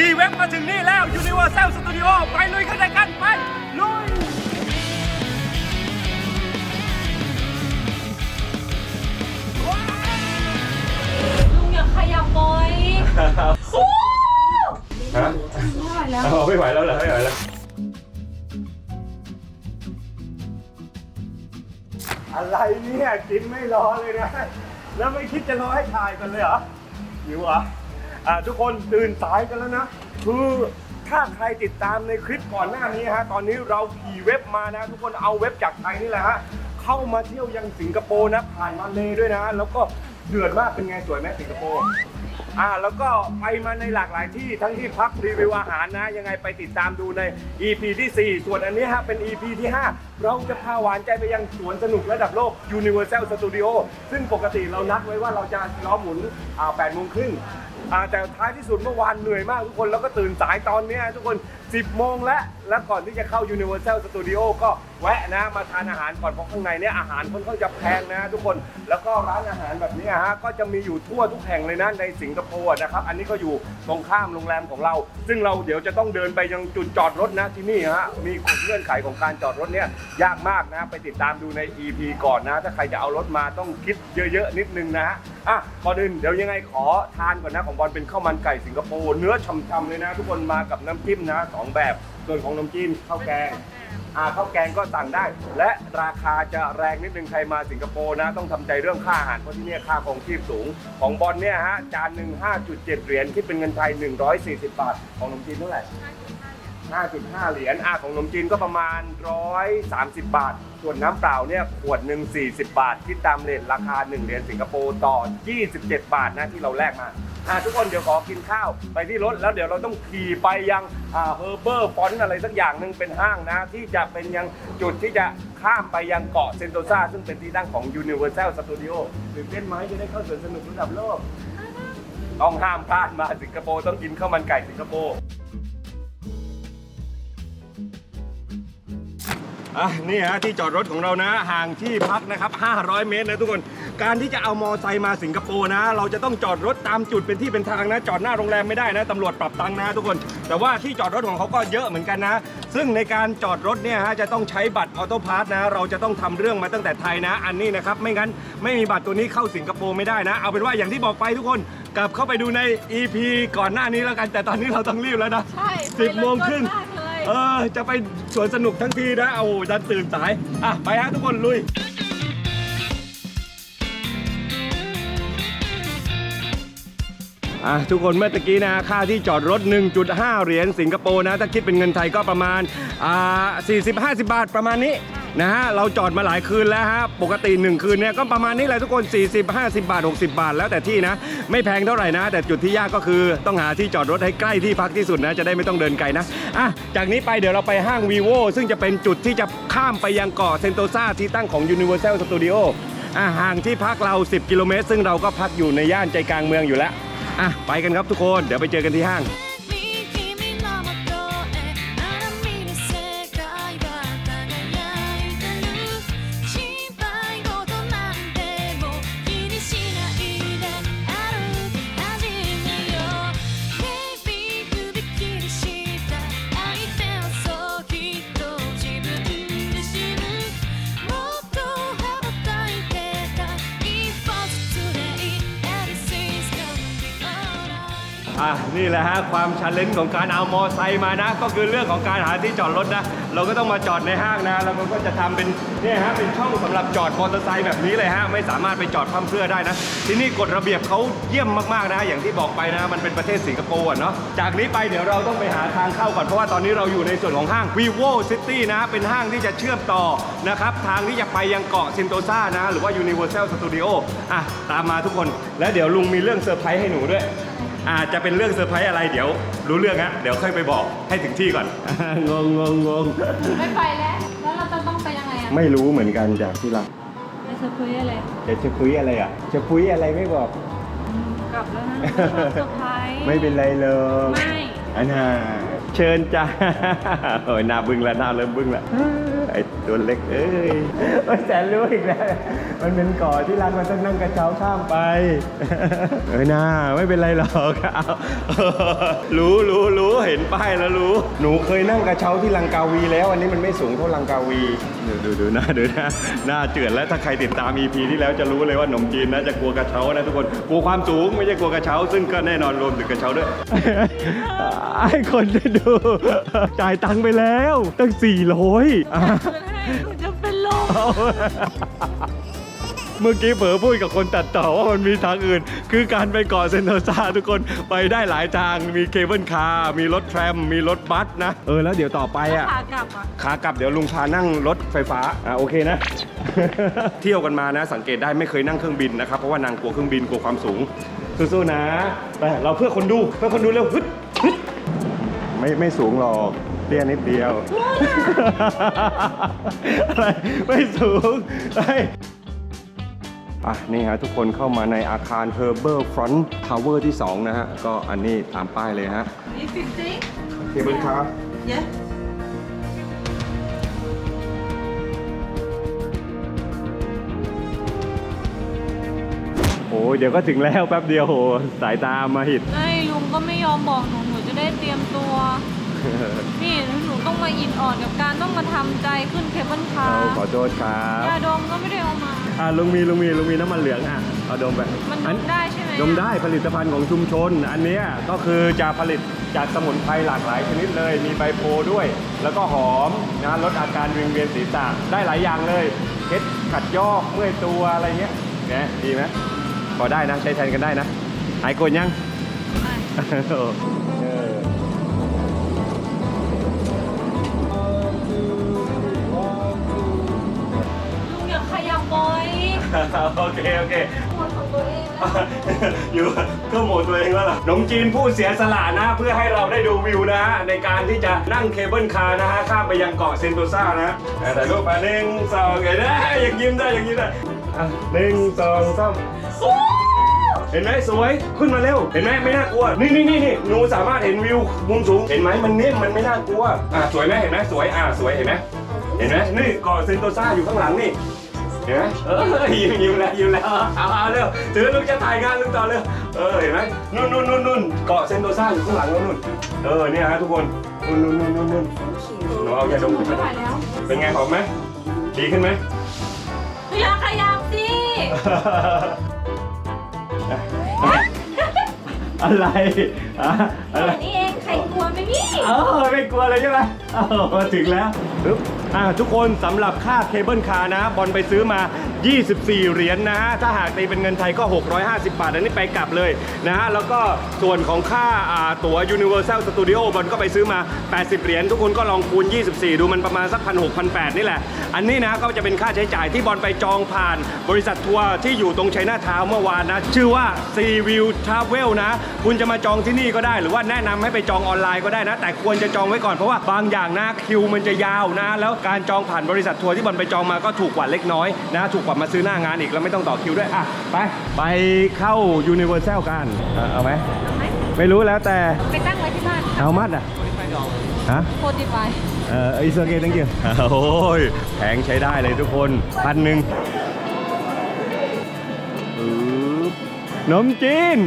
ขี่เว็บมาถึงนี่แล้ว Universal Studio ไปลุยกันเลยกันไปลุย ลุงอย่าขยับบ่อยฮะเอาไม่ไหวแล้วเหรอไม่ไหวแล้วอะไรเนี่ยกินไม่รอเลยนะ แล้วไม่คิดจะรอให้ถ่ายกันเลยเหรอหิวเหรอ อ่าทุกคนตื่นสายกันแล้วนะ คือถ้าใครติดตามในคลิปก่อนหน้านี้ฮะ ตอนนี้เราขี่เว็บมานะ ทุกคนเอาเว็บจากไทยนี่แหละฮะ เข้ามาเที่ยวยังสิงคโปร์นะ ผ่านมาเลยด้วยนะ แล้วก็เดือดมากเป็นไงสวยไหมสิงคโปร์อ่าแล้วก็ไปมาในหลากหลายที่ทั้งที่พักรีวิวอาหารนะ ยังไงไปติดตามดูใน EP ที่ 4 ส่วนอันนี้ฮะเป็น EP ที่ 5 เราจะพาหวานใจไปยังสวนสนุกระดับโลก Universal Studio ซึ่งปกติเรานัดไว้ว่าเราจะล้อหมุนอ่า8โมงครึ่ง อ่าแต่ท้ายที่สุดเมื่อวานเหนื่อยมากทุกคนแล้วก็ตื่นสายตอนเนี้ยทุกคน 10 โมงแล้วและก่อนที่จะเข้า Universal Studio ก็แวะนะมาทานอาหารก่อนเพราะข้างในเนี่ยอาหารค่อนข้างจะแพงนะทุกคนแล้วก็ร้านอาหารแบบนี้ฮะก็จะมีอยู่ทั่วทุกแห่งเลยนะในสิงคโปร์นะครับอันนี้ก็อยู่ตรงข้ามโรงแรมของเรา ซึ่งเราเดี๋ยวจะต้องเดินไปยังจุดจอดรถนะที่นี่ฮะมีกฎเงื่อนไขของการจอดรถเนี่ยยากมากนะไปติดตามดูใน EP ก่อนนะ ถ้าใครจะเอารถมาต้องคิดเยอะๆนิดนึงนะฮะอะก่อนอื่นเดี๋ยวยังไงขอทานก่อนนะของบอลเป็นข้าวมันไก่สิงคโปร์เนื้อฉ่ำๆเลยนะ ทุกคนมากับน้ำจิ้มนะสองแบบส่วนของน้ำจิ้มข้าวแกง อ่าข้าวแกงก็สั่งได้ และราคาจะแรงนิดนึงใครมาสิงคโปร์นะต้องทำใจเรื่องค่าอาหารเพราะที่เนี่ยค่าของชีพสูง ของบอลเนี่ยฮะจานหนึ่ง5.7 เหรียญคิดเป็นเงินไทย 140 บาท ของนมจีนเท่าไหร่ 5.5 เหรียญอ่าของนมจีนก็ประมาณ 130 บาท ส่วนน้ำเปล่าเนี่ยขวดหนึ่ง40 บาทคิดตามเรทราคา 1 เหรียญสิงคโปร์ต่อ 27 บาทนะที่เราแลกมาอ่าทุกคนเดี๋ยวขอกินข้าวไปที่รถแล้วเดี๋ยวเราต้องขี่ไปยังเฮอร์เบอร์ฟอนอะไรสักอย่างหนึ่งเป็นห้างนะ ที่จะเป็นยังจุดที่จะข้ามไปยังเกาะเซนโตซาซึ่งเป็นที่ตั้งของ Universal Studio ตื่นเต้นไหมจะได้เข้าสวนสนุกระดับโลกต้องห้ามพลาดมาสิงคโปร์ต้องกินข้าวมันไก่สิงคโปร์ อะนี่ฮะที่จอดรถของเรานะห่างที่พักนะครับ 500 เมตรนะทุกคน การที่จะเอามอไซค์มาสิงคโปร์นะ เราจะต้องจอดรถตามจุดเป็นที่เป็นทางนะ จอดหน้าโรงแรมไม่ได้นะตำรวจปรับตังค์นะทุกคน แต่ว่าที่จอดรถของเขาก็เยอะเหมือนกันนะ ซึ่งในการจอดรถเนี่ยฮะจะต้องใช้บัตรออโต้พาสนะ เราจะต้องทำเรื่องมาตั้งแต่ไทยนะ อันนี้นะครับไม่งั้นไม่มีบัตรตัวนี้เข้าสิงคโปร์ไม่ได้นะ เอาเป็นว่าอย่างที่บอกไปทุกคนกลับเข้าไปดูใน EP ก่อนหน้านี้แล้วกัน แต่ตอนนี้เราต้องรีบแล้วนะใช่สิบโมงครึ่ง ไปเลย เออ จะไปสวนสนุกทั้งทีนะเอาดันตื่นสาย อะ ไปฮะทุกคนลุย อะทุกคนเมื่อตะกี้นะค่าที่จอดรถ 1.5 เหรียญสิงคโปร์นะ ถ้าคิดเป็นเงินไทยก็ประมาณอ่า40-50 บาทประมาณนี้ นะฮะเราจอดมาหลายคืนแล้วฮะปกติ 1 คืนเนี่ยก็ประมาณนี้แหละทุกคน 40-50 บาท 60 บาท แล้วแต่ที่นะ ไม่แพงเท่าไหร่นะ แต่จุดที่ยากก็คือต้องหาที่จอดรถให้ใกล้ที่พักที่สุดนะ จะได้ไม่ต้องเดินไกลนะอะจากนี้ไปเดี๋ยวเราไปห้าง vivo ซึ่งจะเป็นจุดที่จะข้ามไปยังเกาะเซนโตซาที่ตั้งของ Universal Studio อะห่างที่พักเรา 10 กิโลเมตร ซึ่งเราก็พักอยู่ในย่านใจกลางเมืองอยู่แล้วอะไปกันครับทุกคนเดี๋ยวไปเจอกันที่ห้าง แหละฮะความชันเลนของการเอามอไซค์มานะ ก็คือเรื่องของการหาที่จอดรถนะ เราก็ต้องมาจอดในห้างนะแล้วก็จะทำเป็นเนี่ยฮะเป็นช่องสำหรับจอดมอเตอร์ไซค์แบบนี้เลยฮะไม่สามารถไปจอดพร่ำเพื่อได้นะ ที่นี่กฎระเบียบเขาเยี่ยมมากๆนะ อย่างที่บอกไปนะมันเป็นประเทศสิงคโปร์เนาะจากนี้ไปเดี๋ยวเราต้องไปหาทางเข้าก่อนเพราะว่าตอนนี้เราอยู่ในส่วนของห้าง vivo city นะ เป็นห้างที่จะเชื่อมต่อนะครับทางที่จะไปยังเกาะซินโตซานะ หรือว่า universal studio อะตามมาทุกคน แล้วเดี๋ยวลุงมีเรื่องเซอร์ไพรส์ให้หนูด้วย อาจจะเป็นเรื่องเซอร์ไพรส์อะไรเดี๋ยวรู้เรื่องฮะเดี๋ยวค่อยไปบอกให้ถึงที่ก่อน งงงงงงไม่ไปแล้ว แล้วเราจะต้องไปยังไงอะไม่รู้เหมือนกันจากที่รักไปเซอร์ไพรส์อะไรจะจะคุยอะไรอะ จะคุยอะไรไม่บอก กลับแล้วนะชอบเซอร์ไพรส์ไม่เป็นไรเลยไม่อันน่าเชิญจ้าโอ้ยหน้าบึ้งแล้วหน้าเริ่มบึ้งแล้วไอ้ ตัวเล็กเอ้ยไม่แสนรู้อีกแล้ว มันเป็นเก่อที่รักมันต้องนั่งกระเช้าข้ามไป เอ้ยน่าไม่เป็นไรหรอกเอารู้รู้รู้เห็นป้ายแล้วรู้ หนูเคยนั่งกระเช้าที่ลังกาวีแล้ว อันนี้มันไม่สูงเท่าลังกาวี ดูดูดูหน้าดูหน้าหน้าเจือนแล้วถ้าใครติดตาม EP ที่แล้วจะรู้เลยว่าหนมจีนนะจะกลัวกระเช้านะทุกคนกลัวความสูงไม่ใช่กลัวกระเช้า ซึ่งก็แน่นอนรวมถึงกระเช้าด้วยไอ้คนจะดูจ่ายตังค์ไปแล้วตั้ง400อะ หนูจะเป็นลมเมื่อกี้เผลอพูดกับคนตัดต่อว่ามันมีทางอื่น คือการไปเกาะเซนโตซาทุกคนไปได้หลายทางมีเคเบิลคาร์มีรถแทรมมีรถบัสนะเออแล้วเดี๋ยวต่อไปอะ ขากลับอะ ขากลับเดี๋ยวลุงพานั่งรถไฟฟ้า อะโอเคนะ เที่ยวกันมานะ สังเกตได้ไม่เคยนั่งเครื่องบินนะครับ เพราะว่านางกลัวเครื่องบินกลัวความสูง สู้ๆนะไปเราเพื่อคนดูเพื่อคนดูเร็วฮึดฮึดไม่ไม่สูงหรอก เตี้ยนิดเดียว อะไร ไม่สูงไอ้อะนี่ฮะทุกคนเข้ามาในอาคาร Herbal Front Tower ที่ 2 นะฮะ ก็อันนี้ตามป้ายเลยฮะนี่จริงเคเบิลคาร์ๆเย้โอ้ยเดี๋ยวก็ถึงแล้วแป๊บเดียวโหสายตามาหิด ไอ้ลุงก็ไม่ยอมบอกหนูหนูจะได้เตรียมตัว นี่หนูต้องมาอินอ่อนกับการต้องมาทำใจขึ้นเคเบิลคาเราร์ขอโทษครับยาดมก็ไม่ได้เอามา อ่าลุงมีลุงมีลุงมีน้ำมันเหลืองอะเอาดมไปมันดอั มได้ใช่ไหมดมได้ผลิตภัณฑ์ของชุมชน อันเนี้ยก็คือจะผลิตจากสมุนไพรหลากหลายชนิดเลย มีใบโพด้วย แล้วก็หอมนะลดอาการวิงเวียนศีรษะได้หลายอย่างเลยเคล็ดขัดยอกเมื่อยตัวอะไรเงี้ยนะดีไหมพอได้นะใช้แทนกันได้นะหายโกรธยังไม่เอ โอเคโอเคปวดของตัวเองนะอยู่ก็โหมดตัวเองแล้วล่ะหนมจีนผู้เสียสละนะ เพื่อให้เราได้ดูวิวนะฮะ ในการที่จะนั่งเคเบิลคาร์นะฮะ ข้ามไปยังเกาะเซนโตซานะอะถ่ายรูปไปหนึ่งสองเห็นไหมยังยิ้มได้ยังยิ้มได้อะหนึ่งสองสาม เห็นไหมสวยขึ้นมาเร็ว เห็นไหมไม่น่ากลัว นี่นี่นี่นี่หนูสามารถเห็นวิวมุมสูง เห็นไหมมันนิ่มมันไม่น่ากลัว อะสวยไหมเห็นไหมสวยอะสวยเห็นไหมเห็นไหมนี่เกาะเซนโตซาอยู่ข้างหลังนี่ เห็นไหมเออยิ้มยิ้มแล้วยิ้มแล้วเอาเอาเร็วถือลูกจะถ่ายงานลูกต่อเร็วเออเห็นไหมนู่นนู่นนู่นนู่นเกาะเซนโตซ่าอยู่ข้างหลังแล้วนู่นเออเนี่ยฮะทุกคนนู่นนู่นนู่นนู่นนู่นหนูเอายาดมหนูไม่ไหวแล้วเป็นไงหอมไหมดีขึ้นไหมอย่าขยับสิอะไรอะอะไรนี่เองใครกลัวไหมพี่เออไม่กลัวเลยใช่ไหมเออถึงแล้วปึ๊บอ่าทุกคนสำหรับค่าเคเบิลคาร์นะ บอลไปซื้อมา 24 เหรียญนะฮะ ถ้าหากตีเป็นเงินไทยก็ 650 บาท อันนี้ไปกลับเลยนะฮะ แล้วก็ส่วนของค่าอ่าตั๋ว Universal Studio บอลก็ไปซื้อมา 80 เหรียญ ทุกคนก็ลองคูณ 24 ดูมันประมาณสักพันหกพันแนี่แหละ อันนี้นะก็จะเป็นค่าใช้จ่ายที่บอลไปจองผ่านบริษัททัวร์ที่อยู่ตรงชัยนาทาวเมื่อวานนะ ชื่อว่า Sea View Travel นะ คุณจะมาจองที่นี่ก็ได้ หรือว่าแนะนำให้ไปจองออนไลน์ก็ได้นะ แต่ควรจะจองไว้ก่อนเพราะว่าบางอย่างนะคิวมันจะยาวนะแล้วการจองผ่านบริษัททัวร์ที่บอลไปจองมาก็ถูกกว่าเล็กน้อยนะถูกกว่ามาซื้อหน้างานอีกแล้วไม่ต้องต่อคิวด้วยอะไปไปเข้า Universal กันอะเอาไหมไหมไม่รู้แล้วแต่ไปตั้งไว้ที่บ้านเอามัดอะฮะโคติฟายเอออิสโอเคตั้งกี่โอ้ยแพงใช้ได้เลยทุกคนพันหนึ่งปึ๊บนมจีน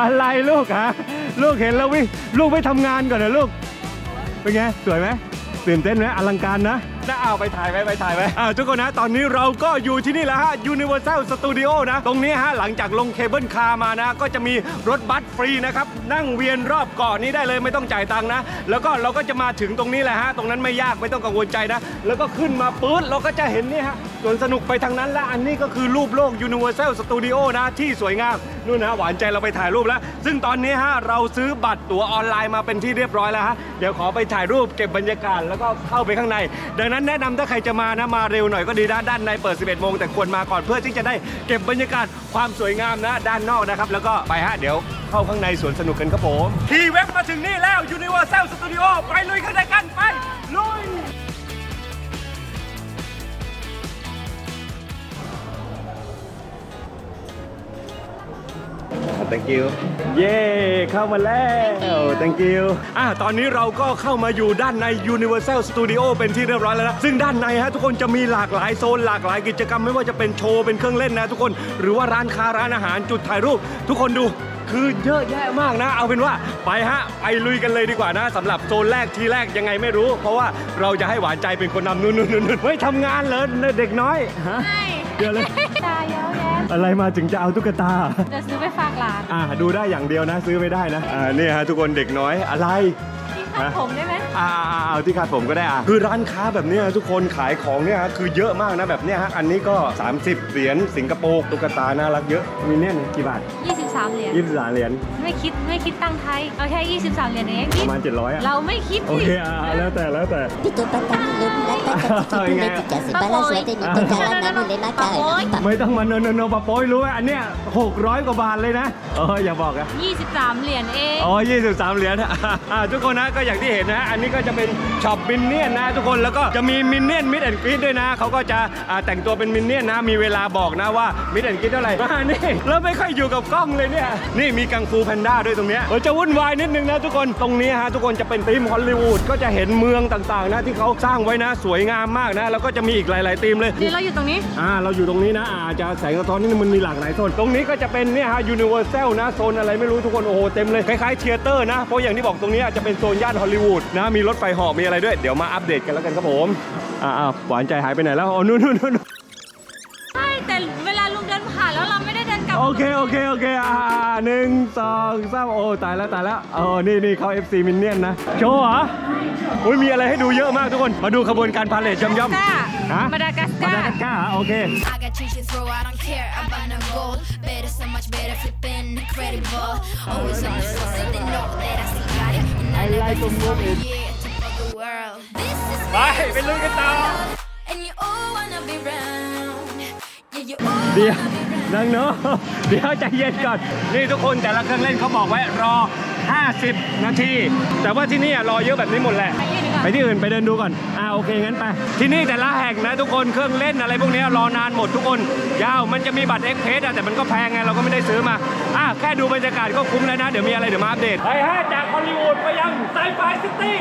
อะไรลูกฮะ ลูกเห็นแล้ววิ ลูกไม่ทำงานก่อนเหรอลูก เป็นไง สวยไหม ตื่นเต้นไหมอลังการนะน่าเอาไปถ่ายไหมไปถ่ายไหมอ่าทุกคนนะ ตอนนี้เราก็อยู่ที่นี่แล้วฮะ Universal Studio นะ ตรงนี้ฮะ หลังจากลงเคเบิลคาร์มานะ ก็จะมีรถบัสฟรีนะครับ นั่งเวียนรอบเกาะนี้ได้เลยไม่ต้องจ่ายตังค์นะ แล้วก็เราก็จะมาถึงตรงนี้แหละฮะ ตรงนั้นไม่ยากไม่ต้องกังวลใจนะ แล้วก็ขึ้นมาปื๊ดเราก็จะเห็นนี่ฮะสวนสนุกไปทางนั้นและอันนี้ก็คือรูปโลก Universal Studio นะที่สวยงามนู่นนะหวานใจเราไปถ่ายรูปแล้ว ซึ่งตอนนี้ฮะเราซื้อบัตรตั๋วออนไลน์มาเป็นที่เรียบร้อยแล้วฮะเดี๋ยวขอไปถ่ายรูปเก็บบรรยากาศแล้วก็เข้าไปข้างใน ดังนั้นแนะนำถ้าใครจะมานะมาเร็วหน่อยก็ดีนะด้านในเปิด 11โมงแต่ควรมาก่อนเพื่อที่จะได้เก็บบรรยากาศความสวยงามนะด้านนอกนะครับแล้วก็ไปฮะเดี๋ยวเข้าข้างในสวนสนุกกันครับผมทีเว็บมาถึงนี่แล้ว Universal Studio ไปลุยข้างในกันไปลุย thank you เย้เข้ามาแล้ว thank you อะตอนนี้เราก็เข้ามาอยู่ด้านใน Universal Studio เป็นที่เรียบร้อยแล้วนะซึ่งด้านในฮะทุกคนจะมีหลากหลายโซนหลากหลายกิจกรรมไม่ว่าจะเป็นโชว์เป็นเครื่องเล่นนะทุกคน หรือว่าร้านค้าร้านอาหารจุดถ่ายรูป ทุกคนดูคือเยอะแยะมากนะ เอาเป็นว่าไปฮะไปลุยกันเลยดีกว่านะสำหรับโซนแรกทีแรกยังไงไม่รู้ เพราะว่าเราจะให้หวานใจเป็นคนนำนู่นนู่นนู่นไม่ทำงานเลยเด็กน้อยฮะใช่ เดี๋ยวเลย ตาเยอะแยะอะไรมาถึงจะเอาตุ๊กตา จะซื้อไปฝากหลาน อ่าดูได้อย่างเดียวนะซื้อไม่ได้นะ อ่านี่ฮะทุกคนเด็กน้อยอะไร ที่คาดผมได้ไหมอ่าอ่าเอาที่คาดผมก็ได้อะคือร้านค้าแบบเนี้ยทุกคนขายของเนี่ยฮะคือเยอะมากนะแบบเนี้ยฮะอันนี้ก็ 30 เหรียญสิงคโปร์ตุ๊กตาน่ารักเยอะมีเนี่ยกี่บาท23 เหรียญยี่สิบสามเหรียญไม่คิดไม่คิดตังค์ไทยเอาแค่ 23 เหรียญเองประมาณ700อะเราไม่คิดโอเคอ่าแล้วแต่แล้วแต่ Pito patamilo mulata katikipuletika si bala suerte ni tokala na muli maka ไม่ต้องมาโนโนโนปะโป้ยรู้ไหมอันเนี้ย600 กว่าบาทเลยนะเอออย่าบอกอะ23 เหรียญเอง อ๋อ23 เหรียญอ่าทุกคนนะก็อย่างที่เห็นนะอันนี้ก็จะเป็นช็อปมินเนี่ยนนะทุกคนแล้วก็จะมีมินเนี่ยนมิดแอนกรีดด้วยนะเขาก็จะอ่าแต่งตัวเป็นมินเนี่ยนนะมีเวลาบอกนะว่ามิดแอนกรีดเท่าไหร่มานี่แล้วไม่ค่อยอยู่กับกล้องเลยเนี่ยนี่มีกังฟูแพนด้าด้วยตรงเนี้ยเออจะวุ่นวายนิดนึงนะทุกคนตรงนี้ฮะทุกคนจะเป็นธีมฮอลลีวูดก็จะเห็นเมืองต่างๆนะที่เขาสร้างไว้นะสวยงามมากนะแล้วก็จะมีอีกหลายๆธีมเลยเดี๋ยวเราอยู่ตรงนี้ อ่าเราอยู่ตรงนี้นะอาจจะแสงสะท้อนนี่มันมีหลากหลายโซนตรงนี้ก็จะเป็นเนี่ยฮะยูนิเวอร์แซลนะโซนอะไรไม่รู้ทุกคนโอ้โหเต็มเลยคล้ายๆเทยเตอร์นะเพราะอย่างที่บอกตรงนี้อาจจะเป็นโซนย่านฮอลลีวูดนะ มีรถไฟเหาะมีอะไรด้วย เดี๋ยวมาอัปเดตกันแล้วกันครับผมอ่าหวานใจหายไปไหนแล้วอ๋อนู่นนู่นนู่นใช่แต่เวลาลุงเดินผ่านแล้วเราไม่ได้เดินกลับโอเค โอเค โอเค อ่าหนึ่งสองสามโอ้ตายแล้วตายแล้วโอ้นี่นี่เขา FC มินเนี่ยนนะ โชว์เหรออุ้ยมีอะไรให้ดูเยอะมากทุกคน มาดูขบวนการพาเลทย่อมๆ ฮะมาดากัสมาการดากัสการ์เหรอโอเค I got change to throw, I don't care about no gold. Better, so much better, flipping incredible. Always on the source, so they know that I still got it. And I never just for a year to fuck the world. This is ไปไปลุยกันต่อ and you all wanna be round. Yeah, you all เดี๋ยว wanna be round. นางเนาะเดี๋ยวใจเย็นก่อน นี่ทุกคนแต่ละเครื่องเล่นเขาบอกไว้รอ 50 นาที แต่ว่าที่นี่อะรอเยอะแบบนี้หมดแหละไปที่อื่นดีกว่า ไปที่อื่นไปเดินดูก่อน อ่าโอเคงั้นไป ที่นี่แต่ละแห่งนะทุกคนเครื่องเล่นอะไรพวกนี้รอนานหมดทุกคน ยาวมันจะมีบัตรเอ็กเพสอะแต่มันก็แพงไงเราก็ไม่ได้ซื้อมา อ่าแค่ดูบรรยากาศก็คุ้มแล้วนะ เดี๋ยวมีอะไรเดี๋ยวมาอัปเดต ไปฮะจากฮอลลีวูดไปยังไซไฟซิตี้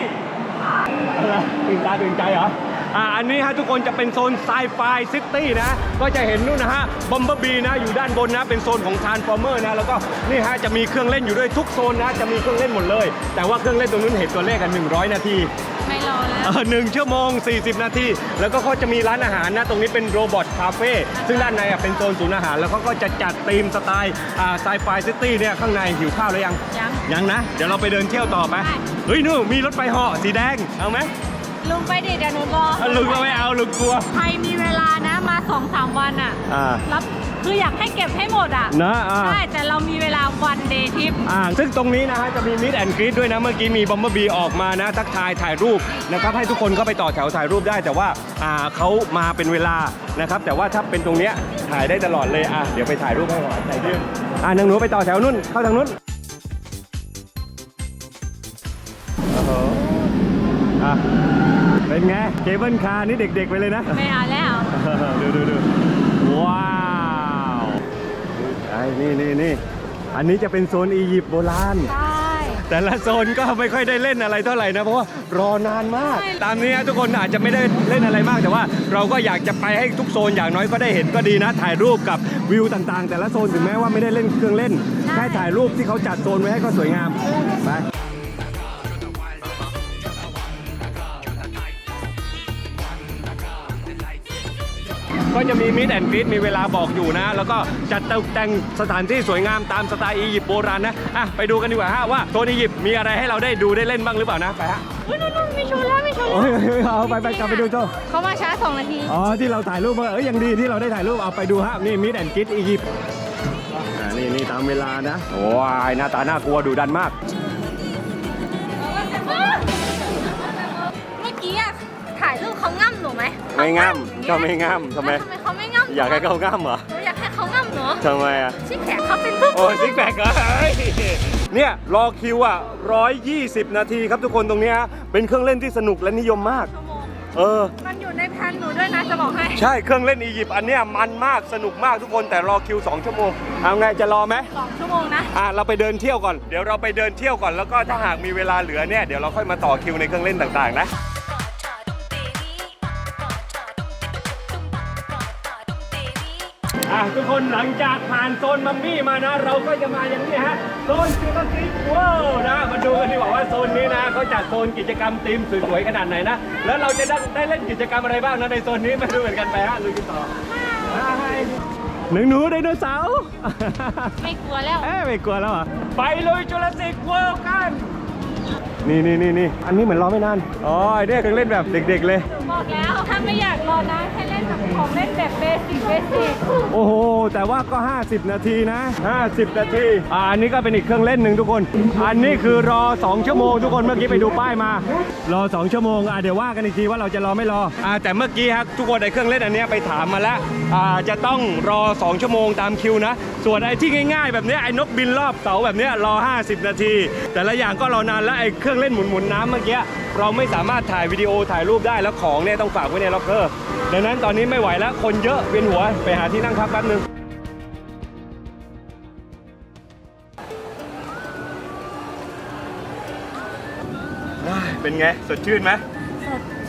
อะไรตื่นตาตื่นใจเหรอ อ่าอันนี้ฮะทุกคนจะเป็นโซนไซไฟซิตี้นะ ก็จะเห็นนู่นนะฮะบอมเบอร์บีนะอยู่ด้านบนนะ เป็นโซนของทานฟอร์เมอร์นะ แล้วก็นี่ฮะจะมีเครื่องเล่นอยู่ด้วยทุกโซนนะ จะมีเครื่องเล่นหมดเลย แต่ว่าเครื่องเล่นตรงนู้นเห็นตัวเลขกัน100 นาที ไม่รอแล้วเออหนึ่งชั่วโมง 40 นาที แล้วก็เขาจะมีร้านอาหารนะ ตรงนี้เป็นโรบอทคาเฟ่ซึ่งด้านในอะเป็นโซนศูนย์อาหาร แล้วเขาก็จะจัดธีมสไตล์อ่าไซไฟซิตี้เนี่ยข้างในหิวข้าวหรือยัง ยัง ยังนะ เดี๋ยวเราไปเดินเที่ยวต่อไหมเฮ้ยนู่นมีรถไฟเหาะสีแดงเอาไหม ลุงไปดิเดี๋ยวหนูรออะลุงก็ไม่เอาลุงกลัว ใครมีเวลานะมาสองสามวันอะอ่า รับคืออยากให้เก็บให้หมดอะนะอ่า ใช่แต่เรามีเวลาวันเดย์ทริป อ่าซึ่งตรงนี้นะฮะจะมีมิดแอนกรีดด้วยนะ เมื่อกี้มีบอมเบอร์บีออกมานะ ทักทายถ่ายรูปนะครับให้ทุกคนเข้าไปต่อแถวถ่ายรูปได้ แต่ว่าอ่าเขามาเป็นเวลานะครับ แต่ว่าถ้าเป็นตรงเนี้ยถ่ายได้ตลอดเลยอะเดี๋ยวไปถ่ายรูปให้หน่อยใจเย็นอ่านางหนูไปต่อแถวนู่นเข้าทางนู้น อะเป็นไงเคเบิลคาร์นี่เด็ก ๆ ไปเลยนะ ไม่เอาแล้ว ดูดูดูว้าวไอ้นี่นี่นี่อันนี้จะเป็นโซนอียิปต์โบราณ ใช่ แต่ละโซนก็ไม่ค่อยได้เล่นอะไรเท่าไหร่นะเพราะว่ารอนานมาก ใช่ ตามนี้นะทุกคนอาจจะไม่ได้เล่นอะไรมากแต่ว่า เราก็อยากจะไปให้ทุกโซนอย่างน้อยก็ได้เห็นก็ดีนะ ถ่ายรูปกับวิวต่างๆ แต่ละโซนถึงแม้ว่าไม่ได้เล่นเครื่องเล่น แค่ถ่ายรูปที่เขาจัดโซนไว้ให้ก็สวยงามไป ก็จะมีมิดแอนกรีดมีเวลาบอกอยู่นะ แล้วก็จัดตกแต่งสถานที่สวยงามตามสไตล์อียิปต์โบราณนะอะไปดูกันดีกว่าฮะว่าโซนอียิปต์มีอะไรให้เราได้ดูได้เล่นบ้างหรือเปล่านะไปฮะอุ้ยนู่นนู่นมีโชว์แล้วมีโชว์โอ้แล้วยเอาไปไปกลับไปดูโจเขามาช้าสองนาทีอ๋อที่เราถ่ายรูปมาเอ้ยยังดีที่เราได้ถ่ายรูปเอาไปดูฮะนี่มิดแอนกิดอียิปต์อ่านี่นี่ตามเวลานะโอ้ยหน้าตาน่ากลัวดุดันมาก ไหมไม่ง่ำก็ไม่ง่ำทำไมแล้วทำไมเขาไม่ง่ำอยากให้เขาง่ำเหรอหนูอยากให้เขาง่ำหนูทำไมอะชิคแขกเขาเป็นปุ๊บโอ้ซิกแพคเหรอเฮ้ยเนี่ยรอคิวอะ120 นาทีครับทุกคนตรงเนี้ยเป็นเครื่องเล่นที่สนุกและนิยมมาก ชั่วโมงเออ มันอยู่ในแผนหนูด้วยนะจะบอกให้ใช่เครื่องเล่นอียิปต์อันเนี้ยมันมากสนุกมากทุกคนแต่รอคิว 2 ชั่วโมง เอาไงจะรอไหมสองชั่วโมงนะอะเราไปเดินเที่ยวก่อน เดี๋ยวเราไปเดินเที่ยวก่อนแล้วก็ถ้าหากมีเวลาเหลือเนี่ยเดี๋ยวเราค่อยมาต่อคิวในเครื่องเล่นต่างๆนะ อะทุกคนหลังจากผ่านโซนมัมมี่มานะ เราก็จะมาอย่างนี้ฮะโซนจูราสสิกเวิลด์นะมาดูกันดีกว่าว่าโซนนี้นะเขาจัดโซนกิจกรรมธีมสวยๆขนาดไหนนะ แล้วเราจะได้ได้เล่นกิจกรรมอะไรบ้างนะในโซนนี้ไม่รู้เหมือนกันไปฮะลุยกันต่อหนึ่งหนูไดโนเสาร์ไม่กลัวแล้วเอ้ยไม่กลัวแล้วเหรอะไปลุยจูราสสิกเวิลด์กันนี่นี่นี่นี่อันนี้เหมือนรอไม่นานอ๋อไอเนี่ยเครื่องเล่นแบบเด็ก ๆ เลยหนูบอกแล้วถ้าไม่อยากรอนะให้เล่นแบบ ของเล่นแบบเบสิกเบสิกโอ้โห แต่ว่าก็ 50 นาทีนะ 50 นาทีอ่าอันนี้ก็เป็นอีกเครื่องเล่นหนึ่งทุกคน อันนี้คือรอ 2 ชั่วโมงทุกคนเมื่อกี้ไปดูป้ายมา รอ 2 ชั่วโมงอ่าเดี๋ยวว่ากันอีกทีว่าเราจะรอไม่รออ่าแต่เมื่อกี้ครับทุกคนไอ้เครื่องเล่นอันเนี้ยไปถามมาแล้วอ่าจะต้องรอ 2 ชั่วโมงตามคิวนะ ส่วนไอ้ที่ง่ายๆ แบบเนี้ยไอ้นกบินรอบเสาแบบเนี้ยรอ 50 นาที แต่ละอย่างก็รอนานแล้วไอ้เครื่องเล่นหมุนๆน้ำเมื่อกี้ เราไม่สามารถถ่ายวิดีโอถ่ายรูปได้แล้วของเนี่ยต้องฝากไว้ในล็อกเกอร์ดังนั้นตอนนี้ไม่ไหวแล้วคนเยอะเวียนหัวไปหาที่นั่งพักแป๊บนึงเป็นไง สดชื่นไหม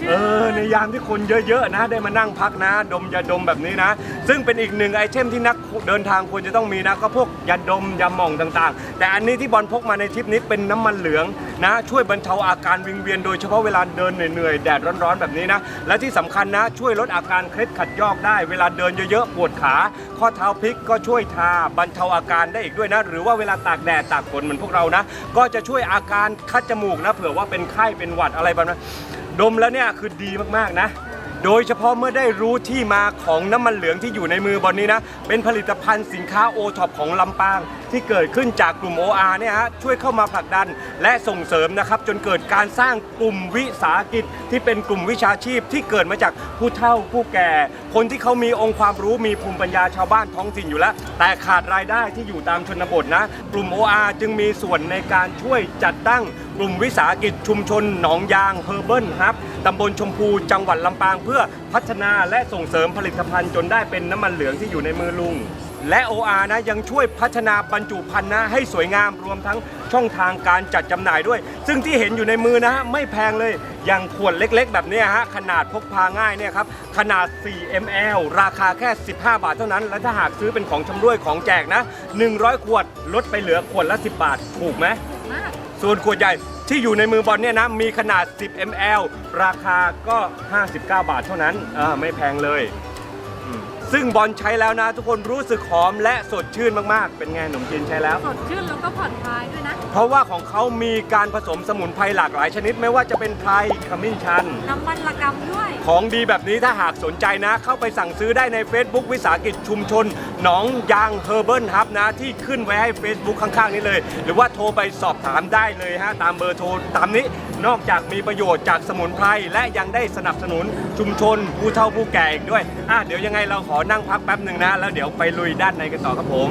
เออในยามที่คนเยอะๆนะได้มานั่งพักนะ ดมยาดมแบบนี้นะ ซึ่งเป็นอีกหนึ่งไอเทมที่นักเดินทางควรจะต้องมีนะก็พวกยาดมยาหม่องต่างๆ แต่อันนี้ที่บอลพกมาในทริปนี้เป็นน้ำมันเหลืองนะ ช่วยบรรเทาอาการวิงเวียนโดยเฉพาะเวลาเดินเหนื่อยๆแดดร้อนๆแบบนี้นะ และที่สำคัญนะช่วยลดอาการเคล็ดขัดยอกได้ เวลาเดินเยอะๆปวดขา ข้อเท้าพลิกก็ช่วยทาบรรเทาอาการได้อีกด้วยนะ หรือว่าเวลาตากแดดตากฝนเหมือนพวกเรานะ ก็จะช่วยอาการคัดจมูกนะเผื่อว่าเป็นไข้เป็นหวัดอะไรแบบนั้น ดมแล้วเนี่ยคือดีมากๆนะ โดยเฉพาะเมื่อได้รู้ที่มาของน้ำมันเหลืองที่อยู่ในมือบอลนี้นะ เป็นผลิตภัณฑ์สินค้าโอท็อปของลำปาง ที่เกิดขึ้นจากกลุ่ม OR เนี่ยฮะช่วยเข้ามาผลักดันและส่งเสริมนะครับจนเกิดการสร้างกลุ่มวิสาหกิจที่เป็นกลุ่มวิชาชีพที่เกิดมาจากผู้เฒ่าผู้แก่ คนที่เขามีองค์ความรู้มีภูมิปัญญาชาวบ้านท้องถิ่นอยู่แล้ว แต่ขาดรายได้ที่อยู่ตามชนบทนะ กลุ่ม OR จึงมีส่วนในการช่วยจัดตั้งกลุ่มวิสาหกิจชุมชนหนองยางเฮอร์เบิลฮับตำบลชมพูจังหวัดลำปางเพื่อพัฒนาและส่งเสริมผลิตภัณฑ์จนได้เป็นน้ำมันเหลืองที่อยู่ในมือลุง และ OR นะยังช่วยพัฒนาบรรจุภัณฑ์นะให้สวยงามรวมทั้งช่องทางการจัดจำหน่ายด้วย ซึ่งที่เห็นอยู่ในมือนะฮะไม่แพงเลยอย่างขวดเล็กๆ แบบเนี้ยฮะขนาดพกพาง่ายเนี่ยครับขนาด 4 ml ราคาแค่ 15 บาทเท่านั้น และถ้าหากซื้อเป็นของชำร่วยของแจกนะ 100 ขวดลดไปเหลือขวดละ 10 บาท ถูกไหม มาก ส่วนขวดใหญ่ที่อยู่ในมือบอลเนี่ยนะ มีขนาด 10 ml ราคาก็ 59 บาทเท่านั้นอ่าไม่แพงเลยอืม ซึ่งบอลใช้แล้วนะ ทุกคนรู้สึกหอมและสดชื่นมากๆ เป็นไงหนุ่มจีนใช้แล้ว สดชื่นแล้วก็ผ่อนคลายด้วยนะ เพราะว่าของเขามีการผสมสมุนไพรหลากหลายชนิด ไม่ว่าจะเป็นไพรขมิ้นชัน น้ำมันละกำด้วย ของดีแบบนี้ถ้าหากสนใจนะ เข้าไปสั่งซื้อได้ใน Facebook วิสาหกิจชุมชน หนองยางเฮอร์เบิลฮับนะ ที่ขึ้นไว้ให้ Facebook ข้างๆ นี้เลย หรือว่าโทรไปสอบถามได้เลยฮะ ตามเบอร์โทรตามนี้ นอกจากมีประโยชน์จากสมุนไพรและยังได้สนับสนุนชุมชนผู้เฒ่าผู้แก่อีกด้วยอะเดี๋ยวยังไงเราขอนั่งพักแป๊บหนึ่งนะ แล้วเดี๋ยวไปลุยด้านในกันต่อครับผม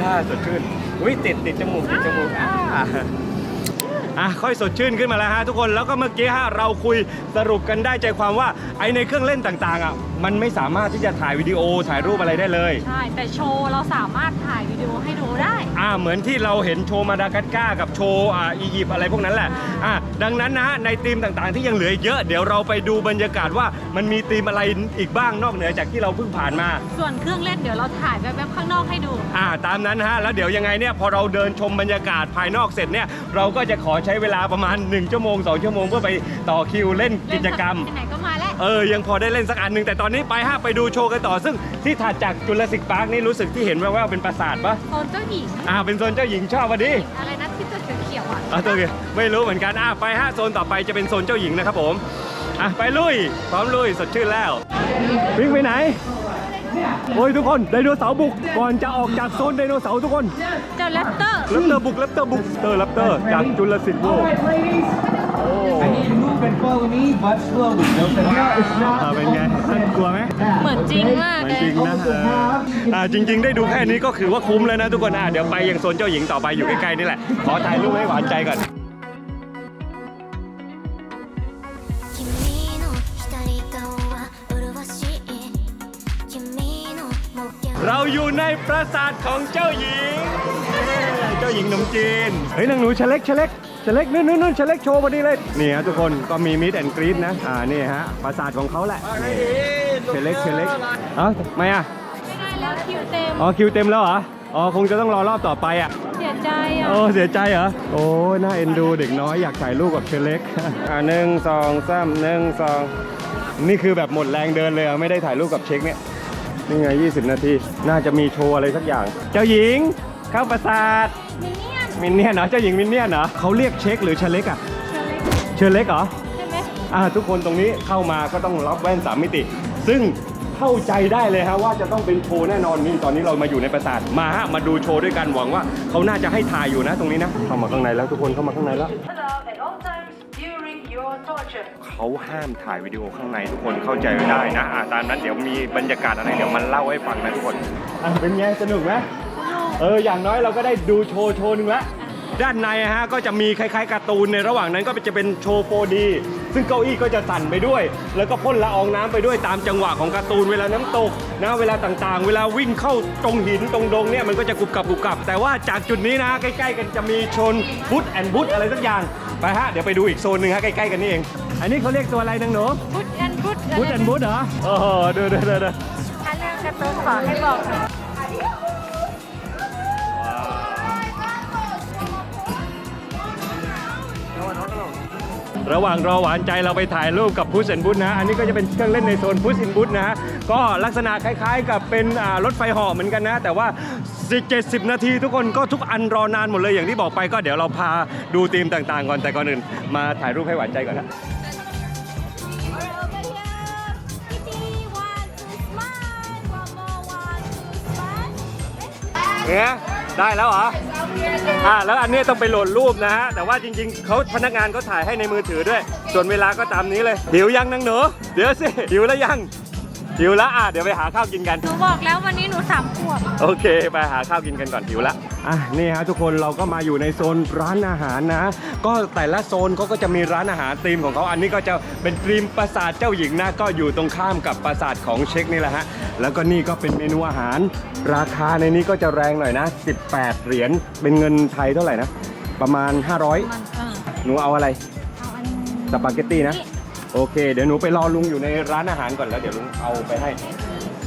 อ่าสดชื่นอุ้ยติดติดจมูกติดจมูกอ่า อะค่อยสดชื่นขึ้นมาแล้วฮะทุกคนแล้วก็เมื่อกี้ฮะเราคุยสรุปกันได้ใจความว่าไอในเครื่องเล่นต่างๆอะมันไม่สามารถที่จะถ่ายวิดีโอถ่ายรูปอะไรได้เลย ใช่ แต่โชว์เราสามารถถ่ายวิดีโอให้ดูได้ อ่าเหมือนที่เราเห็นโชว์มาดากัสการ์กับโชว์อ่าอียิปต์อะไรพวกนั้นแหละอ่าดังนั้นนะฮะในทีมต่างๆ ที่ยังเหลืออีกเยอะเดี๋ยวเราไปดูบรรยากาศว่ามันมีทีมอะไรอีกบ้างนอกเหนือจากที่เราเพิ่งผ่านมา ส่วนเครื่องเล่นเดี๋ยวเราถ่ายแวบๆข้างนอกให้ดูอ่าตามนั้นนะฮะแล้วเดี๋ยวยังไงเนี่ยพอเราเดินชมบรรยากาศภายนอกเสร็จเนี่ยเราก็จะขอใช้เวลาประมาณ 1 ชั่วโมง 2 ชั่วโมงเพื่อไปต่อคิวเล่นกิจกรรม ไหนๆก็มาแล้ว เออ ยังพอได้เล่นสักอันหนึ่งแต่ตอนนี้ไปฮะไปดูโชว์กันต่อ ซึ่งที่ถัดจากจุลศิษย์พาร์คนี่รู้สึกที่เห็นแว่วๆเป็นปราสาทปะโซนเจ้าหญิง อ่าเป็นโซนเจ้าหญิงชอบวะดิอะไรนะที่ตัวเขียวๆอะอะตัวเดียวไม่รู้เหมือนกันอะไปฮะโซนต่อไปจะเป็นโซนเจ้าหญิงนะครับผมอะไปลุยพร้อมลุยสดชื่นแล้ววิ่งไปไหน โอ้ยทุกคนไดโนเสาร์บุก ก่อนจะออกจากโซนไดโนเสาร์ทุกคนเจ้าแรปเตอร์แรปเตอร์บุกแรปเตอร์บุกเตอร์แรปเตอร์จากจุลศิษย์โลก I need you to move and follow me, but slowly. No, no, it's อ่า not. เป็นไงท่านกลัวไหม เหมือนจริงมากเหมืเลอนจริยงนะเอออ่าจริง ๆ ได้ดูแค่นี้ก็คือว่าคุ้มแล้วนะทุกคนอะเดี๋ยวไปยังโซนเจ้าหญิงต่อไปอยู่ใกล้ๆนี่แหละ ขอถ่ายรูปให้หวานใจก่อน เราอยู่ในปราสาทของเจ้าหญิง เจ้าหญิงขนมจีน เฮ้ยนางหนูเชเล็กเชเล็กเชเล็กนู่นนู่นนู่นเชเล็กโชว์พอดีเลย นี่ฮะทุกคนก็มีมิดแอนกรีดนะ อ่านี่ฮะปราสาทของเขาแหละนี่เชเล็กเชเล็กเอ้าทำไมอะ ไม่ได้แล้วคิวเต็ม อ๋อคิวเต็มแล้วเหรอ อ๋อคงจะต้องรอรอบต่อไปอะ เสียใจอะ โอ้เสียใจเหรอ โอ้น่าเอ็นดูเด็กน้อยอยากถ่ายรูปกับเชเล็ก อ่าหนึ่งสองสามหนึ่งสองนี่คือแบบหมดแรงเดินเลยอะไม่ได้ถ่ายรูปกับเช็คเนี่ย นี่ไง 20 นาที น่าจะมีโชว์อะไรสักอย่าง เจ้าหญิง เข้าปราสาท มินเนี่ยนมินเนี่ยนเหรอ เจ้าหญิงมินเนี่ยนเหรอเขาเรียกเช็คหรือเชเล็กอะเชอเล็กเชเล็กเหรอ ใช่ไหมอ่า ทุกคนตรงนี้เข้ามาก็ต้องรับแว่นสามมิติ ซึ่งเข้าใจได้เลยฮะว่าจะต้องเป็นโชว์แน่นอนนี่ตอนนี้เรามาอยู่ในปราสาทมาฮะมาดูโชว์ด้วยกันหวังว่าเขาน่าจะให้ถ่ายอยู่นะตรงนี้นะเข้ามาข้างในแล้วทุกคนเข้ามาข้างในแล้ว at all times during your torture. เขาห้ามถ่ายวิดีโอข้างในทุกคนเข้าใจไม่ได้นะอ่าตามนั้นเดี๋ยวมีบรรยากาศอะไรเดี๋ยวมันเล่าให้ฟังนะทุกคนอะเป็นไงสนุกไหมเอออย่างน้อยเราก็ได้ดูโชว์โชว์หนึงแล้วด้านในฮะก็จะมีคล้ายๆการ์ตูนในระหว่างนั้นก็จะเป็นโชว์ 4D ซึ่งเก้าอี้ก็จะสั่นไปด้วย แล้วก็พ่นละอองน้ำไปด้วยตามจังหวะของการ์ตูนเวลาน้ำตกนะเวลาต่างๆ เวลาวิ่งเข้าตรงหินตรงดงเนี่ยมันก็จะกรุบกรับกรุบกรับ แต่ว่าจากจุดนี้นะใกล้ๆ กันจะมีชนฟุตแอนบุตอะไรสักอย่าง ไปฮะ เดี๋ยวไปดูอีกโซนหนึ่งฮะ ใกล้ๆกันนี่เอง อันนี้เขาเรียกตัวอะไรนางหนูพุทแอนพุทบุตแอนบุตเหรอโอ้โหดูดูดูดูถ้าเรื่องการ์ตูนขอให้บอกหน่อยระหว่างรอหวานใจเราไปถ่ายรูปกับพุชแอนบุตนะ อันนี้ก็จะเป็นเครื่องเล่นในโซนพุชแอนบุตนะ ก็ลักษณะคล้ายๆ กับเป็นอ่ารถไฟเหาะเหมือนกันนะ แต่ว่า 70 นาที ทุกคนก็ทุกอันรอนานหมดเลยอย่างที่บอกไปก็เดี๋ยวเราพาดูธีมต่างๆก่อนแต่ก่อนอื่น มาถ่ายรูปให้หวานใจก่อนนะ เนี่ยได้แล้วเหรอ อ่าแล้วอันนี้ต้องไปโหลดรูปนะฮะ แต่ว่าจริงๆเขาพนักงานเขาถ่ายให้ในมือถือด้วย ส่วนเวลาก็ตามนี้เลยหิวยังนางหนู เดี๋ยวสิหิวแล้วยัง หิวแล้วอะเดี๋ยวไปหาข้าวกินกัน หนูบอกแล้ววันนี้หนูสามขวบโอเค ไปหาข้าวกินกันก่อนหิวละอะนี่ฮะทุกคนเราก็มาอยู่ในโซนร้านอาหารนะ ก็แต่ละโซนเขาก็จะมีร้านอาหารธีมของเขาอันนี้ก็จะเป็นธีมปราสาทเจ้าหญิงนะก็อยู่ตรงข้ามกับปราสาทของเช็คนี่แหละฮะแล้วก็นี่ก็เป็นเมนูอาหาร ราคาในนี้ก็จะแรงหน่อยนะ 18 เหรียญเป็นเงินไทยเท่าไหร่นะประมาณ500มันเออหนูเอาอะไรเอาอันสปาเกตตี้นะ โอเค เดี๋ยวหนูไปรอลุงอยู่ในร้านอาหารก่อนแล้วเดี๋ยวลุงเอาไปให้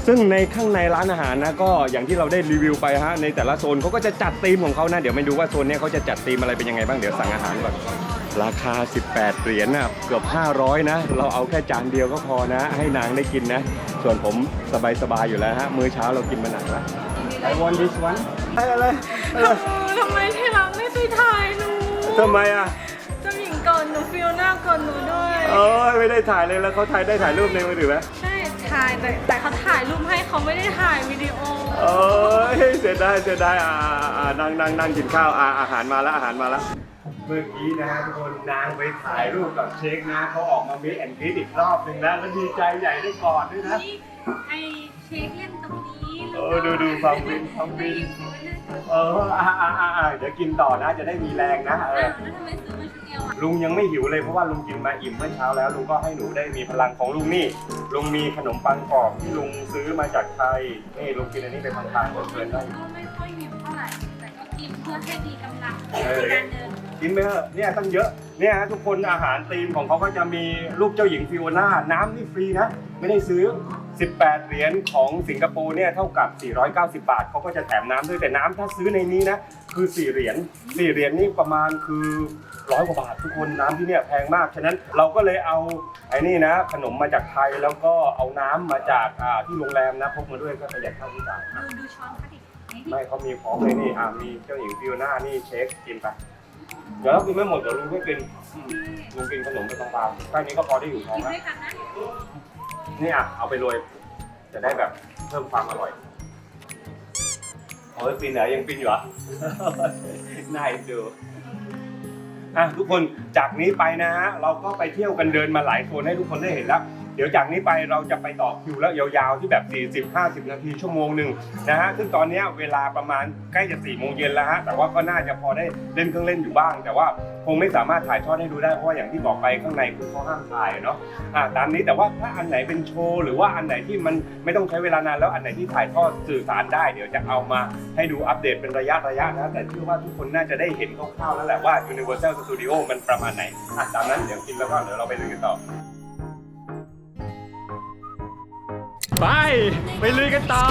ซึ่งในข้างในร้านอาหารนะก็อย่างที่เราได้รีวิวไปฮะในแต่ละโซนเขาก็จะจัดธีมของเขานะเดี๋ยวไปดูว่าโซนเนี้ยเขาจะจัดธีมอะไรเป็นยังไงบ้างเดี๋ยวสั่งอาหารก่อนราคา 18 เหรียญนะเกือบ 500 นะ เราเอาแค่จานเดียวก็พอนะ ให้นางได้กินนะ ส่วนผมสบายๆอยู่แล้วฮะ มื้อเช้าเรากินมาหนักแล้ว I want this one อะไรอะไรอะไรทำไมที่รักไม่ไปถ่ายหนูทำไมอะเจ้าหญิง ก่อนหนูฟิลหน้าก่อนหนูด้วยเอ้ยไม่ได้ถ่ายเลยแล้วเขาถ่ายได้ถ่ายรูปในมือถือไหมใช่ถ่ายแต่แต่เขาถ่ายรูปให้เขาไม่ได้ถ่ายวิดีโอเอ้ยเสียดายเสียดายอ่าอ่าอ่านั่งนั่งนั่งกินข้าวอ่าอาหารมาแล้วอาหารมาแล้ว เมื่อกี้นะฮะทุกคนนางไปถ่ายรูปกับเช็คนะเขาออกมาเมคแอนด์กรีดอีกรอบหนึ่งนะแล้วดีใจใหญ่ได้ก่อนด้วยนะไอเช็คเล่นตรงนี้เออดูดูความบินความบิน เอออ่าอ่าอ่าอ่าเดี๋ยวกินต่อนะ จะได้มีแรงนะเออ แล้วทำไมซื้อมาชุดเดียวอะลุงยังไม่หิวเลยเพราะว่าลุงกินมาอิ่มเมื่อเช้าแล้ว ลุงก็ให้หนูได้มีพลังของลุงนี่ ลุงมีขนมปังกรอบที่ลุงซื้อมาจากไทยนี่ลุงกินอันนี้ไป็นพังๆเพลินๆได้ ก็ไม่ค่อยหิวเท่าไหร่แต่ก็กินเพื่อให้มีกำลังในการเดิน กินไปเถอะเนี่ยตั้งเยอะเนี่ยฮะทุกคนอาหารธีมของเขาก็จะมีลูกเจ้าหญิงฟิโอน่าน้ำนี่ฟรีนะไม่ได้ซื้อ 18 เหรียญของสิงคโปร์เนี่ยเท่ากับ 490 บาทเขาก็จะแถมน้ำด้วยแต่น้ำถ้าซื้อในนี้นะคือ4เหรียญ4เหรียญนี่ประมาณคือร้อยกว่าบาททุกคนน้ำที่เนี่ยแพงมาก ฉะนั้นเราก็เลยเอาไอ้นี่นะขนมมาจากไทยแล้วก็เอาน้ำมาจากอ่าที่โรงแรมนะพกมาด้วยก็ประหยัดค่าใช้จ่ายดูดูช้อนเขาดิไหนดิไม่เขามีพร้อมเลยนี่อ่ามีเจ้าหญิงฟิโอน่านี่เช็คกินไป เดี๋ยวเรากินไม่หมดเดี๋ยวลุงไม่กินอืมลุงกินขนมไปตรงกลางแค่นี้ก็พอได้อยู่ท้องกินแล้วด้วยกันนะนี่อะเอาไปโรยจะได้แบบเพิ่มความอร่อยโอ้ยปีนเหรอยังปีนอยู่เหรอ น่าเอ็นดูอะทุกคนจากนี้ไปนะฮะเราก็ไปเที่ยวกันเดินมาหลายโซนให้ทุกคนได้เห็นแล้ว เดี๋ยวจากนี้ไปเราจะไปต่อคิวแล้วยาวๆที่แบบ 40-50 นาทีชั่วโมงหนึ่งนะฮะซึ่งตอนนี้เวลาประมาณใกล้จะ4โมงเย็นแล้วฮะแต่ว่าก็น่าจะพอได้เล่นเครื่องเล่นอยู่บ้าง แต่ว่าคงไม่สามารถถ่ายทอดให้ดูได้เพราะว่าอย่างที่บอกไปข้างในคือเขาห้ามถ่ายเนาะอ่าตามนี้แต่ว่าถ้าอันไหนเป็นโชว์หรือว่าอันไหนที่มันไม่ต้องใช้เวลานานแล้วอันไหนที่ถ่ายทอดสื่อสารได้เดี๋ยวจะเอามาให้ดูอัปเดตเป็นระยะระยะนะแต่เชื่อว่าทุกคนน่าจะได้เห็นคร่าวๆแล้วแหละว่า Universal Studio มันประมาณไหนอะตามนั้นเดี๋ยวกินแล้วก็เดี๋ยวเราไปลุยกันต่อ ไป ไปลุยกันต่อ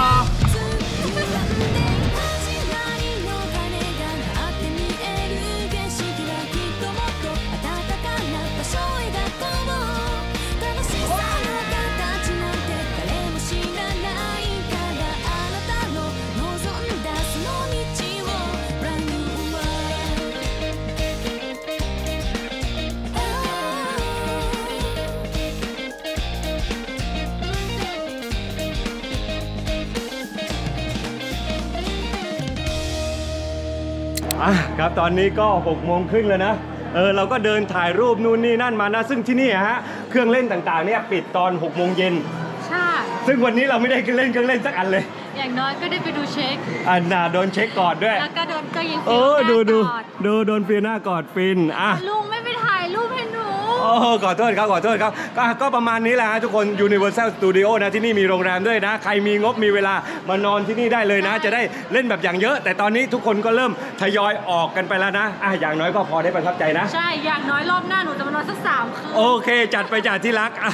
อะครับตอนนี้ก็6กโมงครึ่งแล้วนะเออเราก็เดินถ่ายรูปนู่นนี่นั่นมานะซึ่งที่นี่ฮะเครื่องเล่นต่างๆเนี่ยปิดตอน6กโมงเย็นใช่ ซึ่งวันนี้เราไม่ได้เล่นเครื่องเล่นสักอันเลยอย่างน้อยก็ได้ไปดูเช็คอันน่ะโดนเช็คก่อนด้วย แล้วก็โดนก็ยิงเออฟิดูลดูหน้ากอดดูโดนเฟียหน้ากอดฟินอะ ลุง โอ้ขอโทษครับขอโทษครับก็ก็ประมาณนี้แหละฮะทุกคน Universal Studio นะที่นี่มีโรงแรมด้วยนะ ใครมีงบมีเวลามานอนที่นี่ได้เลยนะ จะได้เล่นแบบอย่างเยอะ แต่ตอนนี้ทุกคนก็เริ่มทยอยออกกันไปแล้วนะอะอย่างน้อยก็พอได้ประทับใจนะ ใช่ อย่างน้อยรอบหน้าหนูจะมานอนสักสามคืน โอเค จัดไปจัดที่รักอะ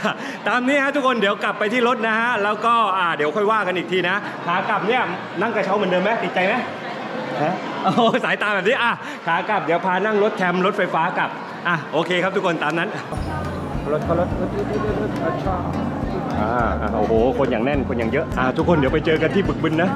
ตามนี้ฮะทุกคนเดี๋ยวกลับไปที่รถนะฮะแล้วก็อ่าเดี๋ยวค่อยว่ากันอีกทีนะขากลับเนี่ยนั่งกระเช้าเหมือนเดิมไหมติดใจไหมฮะโอ้สายตาแบบนี้อะขากลับเดี๋ยวพานั่งรถแทมรถไฟฟ้ากลับ อะโอเคครับทุกคนตามนั้นรถรถรถรถชอบอ่าอ่าโอ้โห คนอย่างแน่นคนอย่างเยอะอ่าทุกคนเดี๋ยวไปเจอกันที่บึกบึนนะ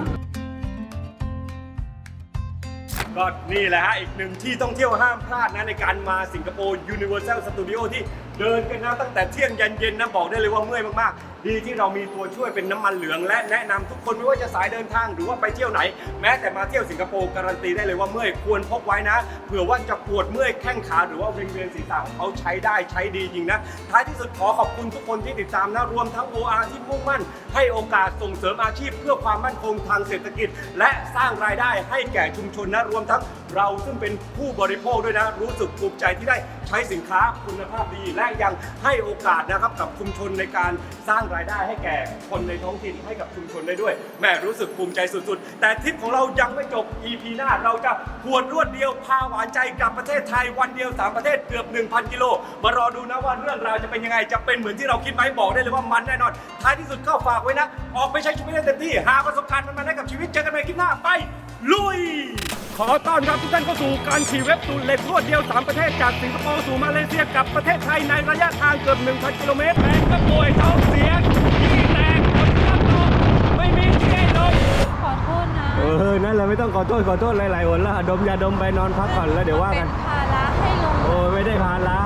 ก็นี่แหละฮะอีกหนึ่งที่ต้องเที่ยวห้ามพลาดนะในการมาสิงคโปร์ Universal Studio ที่เดินกันนะตั้งแต่เที่ยงยันเย็นนะบอกได้เลยว่าเมื่อยมากๆ ดีที่เรามีตัวช่วยเป็นน้ำมันเหลือง และแนะนำทุกคนไม่ว่าจะสายเดินทางหรือว่าไปเที่ยวไหน แม้แต่มาเที่ยวสิงคโปร์การันตีได้เลยว่าเมื่อยควรพกไว้นะเผื่อว่าจะปวดเมื่อยแข้งขาหรือว่าวิงเวียนศีรษะของเขาใช้ได้ใช้ดีจริงนะ ท้ายที่สุดขอขอบคุณทุกคนที่ติดตามนะรวมทั้ง OR ที่มุ่งมั่น ให้โอกาสส่งเสริมอาชีพเพื่อความมั่นคงทางเศรษฐกิจ และสร้างรายได้ให้แก่ชุมชนนะรวมทั้ง เราซึ่งเป็นผู้บริโภคด้วยนะ รู้สึกภูมิใจที่ได้ใช้สินค้าคุณภาพดีและยังให้โอกาสนะครับกับชุมชนในการสร้างรายได้ให้แก่คนในท้องถิ่นให้กับชุมชนได้ด้วยแม่รู้สึกภูมิใจสุดๆ แต่ทริปของเรายังไม่จบ EP หน้าเราจะหวดรวดเดียวพาหวานใจกลับประเทศไทยวันเดียวสามประเทศเกือบ 1,000 กิโลมารอดูนะว่าเรื่องราวจะเป็นยังไงจะเป็นเหมือนที่เราคิดไหมบอกได้เลยว่ามันแน่นอนท้ายที่สุดก็ฝากไว้นะ ออกไปใช้ชีวิตให้เต็มที่หาประสบการณ์มันๆให้กับชีวิตเจอกันใหม่คลิปหน้าไป ลุย ขอต้อนรับทุกท่านเข้าสู่การขี่เว็บตูนเล็กรวดเดียว 3 ประเทศจากสิงคโปร์สู่มาเลเซียกับประเทศไทยในระยะทางเกือบ 1,000 กิโลเมตรแรงก็ป่วยท้องเสียที่แตกฝนก็ตกไม่มีที่ให้ลงขอโทษนะเออ นั่นแหละไม่ต้องขอโทษขอโทษหลายๆหนละดมยาดมไปนอนพักก่อนแล้วเดี๋ยวว่าเป็กันนภาระให้ลุงโอ้ยไม่ได้พาละ